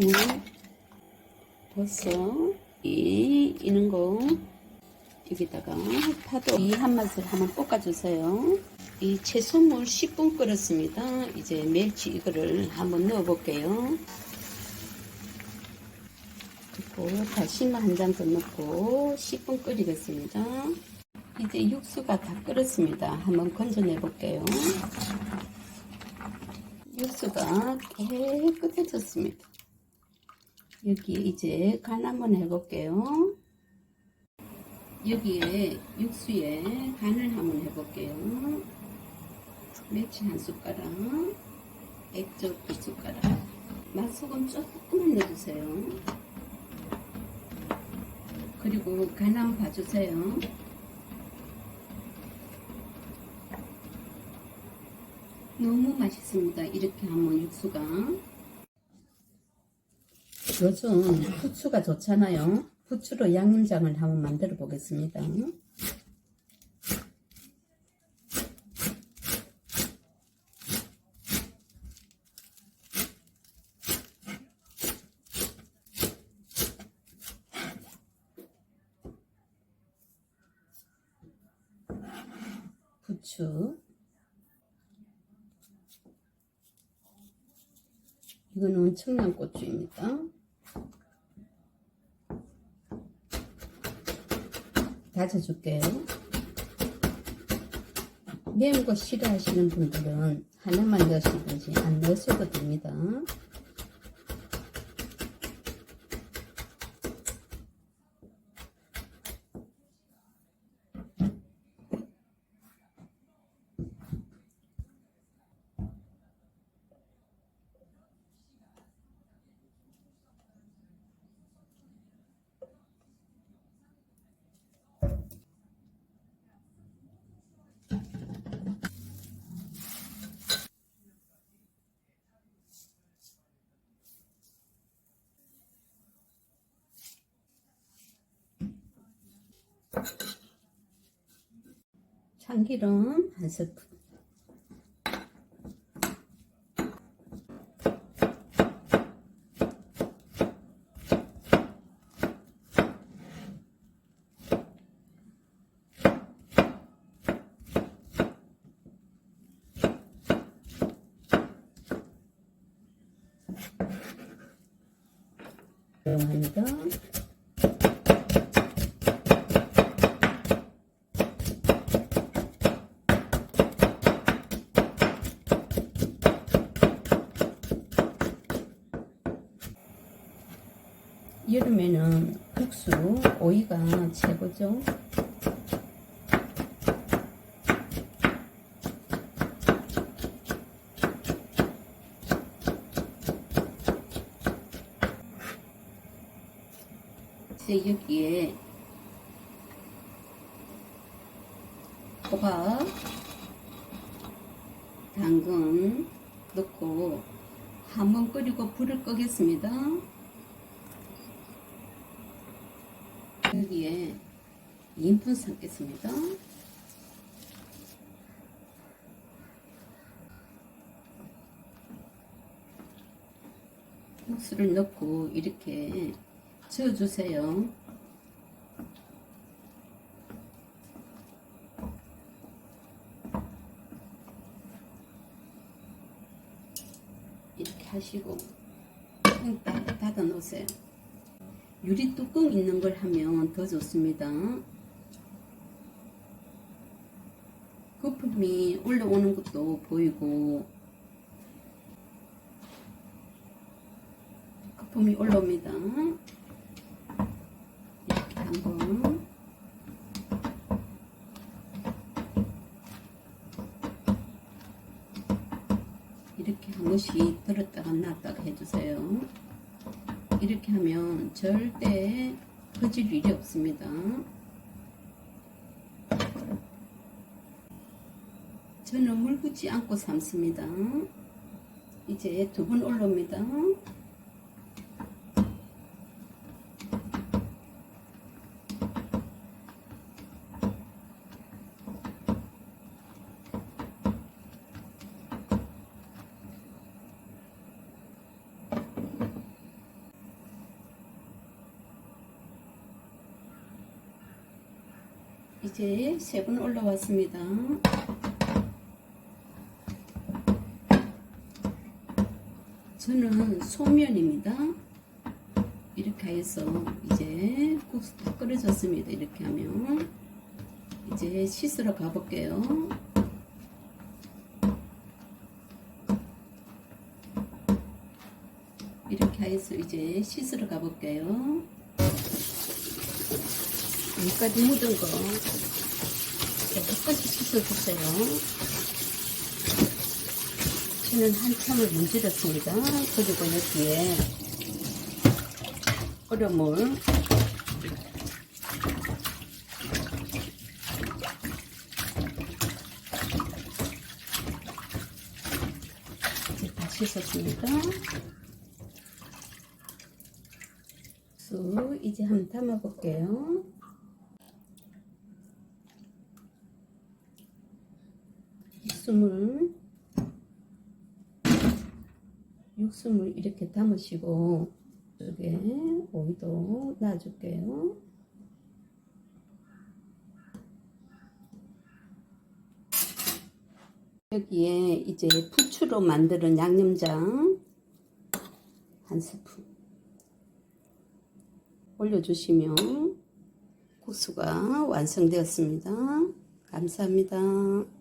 음, 벌써 이 이는 거 여기다가 파도 이 한 맛을 한번 볶아주세요. 이 채소물 10분 끓였습니다. 이제 멸치 이거를 한번 넣어 볼게요. 그리고 다시마 한장더 넣고 10분 끓이겠습니다. 이제 육수가 다 끓었습니다. 한번 건져내 볼게요. 육수가 깨끗해졌습니다. 여기에 이제 간 한번 해볼게요. 여기에 육수에 간을 한번 해볼게요. 멸치 한 숟가락, 액젓 두 숟가락, 맛소금 조금만 넣어주세요. 그리고 간 한번 봐주세요. 너무 맛있습니다. 이렇게 하면 육수가. 요즘 후추가 좋잖아요. 후추로 양념장을 한번 만들어 보겠습니다. 후추 이거는 청양고추입니다. 다져줄게요. 매운 거 싫어하시는 분들은 하나만 넣으시든지 안 넣으셔도 됩니다. 참기름 한 스푼. 사용합니다. 여름에는 국수, 오이가 최고죠. 이제 여기에 호박, 당근 넣고 한번 끓이고 불을 끄겠습니다. 여기에 인분 삶겠습니다. 육수를 넣고 이렇게 저어주세요. 이렇게 하시고 닫아 놓으세요. 유리 뚜껑 있는 걸 하면 더 좋습니다. 거품이 올라오는 것도 보이고 거품이 올라옵니다. 이렇게 한번 이렇게 한 번씩 들었다가 놨다가 해주세요. 이렇게 하면 절대 퍼질 일이 없습니다. 저는 물 붓지 않고 삶습니다. 이제 두 번 올라옵니다. 이제 세분 올라왔습니다. 저는 소면입니다. 이렇게 해서 이제 다 끓여졌습니다. 이렇게 하면 이제 씻으러 가볼게요. 이렇게 해서 이제 씻으러 가볼게요. 여기까지 묻은 거 깨끗이 씻어주세요. 저는 한참을 문질렀습니다. 그리고 여기에 얼음을 씻었습니다. 수 이제 한번 담아 볼게요. 육수물 육수물 이렇게 담으시고 여기에 오이도 놔줄게요. 여기에 이제 부추로 만드는 양념장 한 스푼 올려주시면 국수가 완성되었습니다. 감사합니다.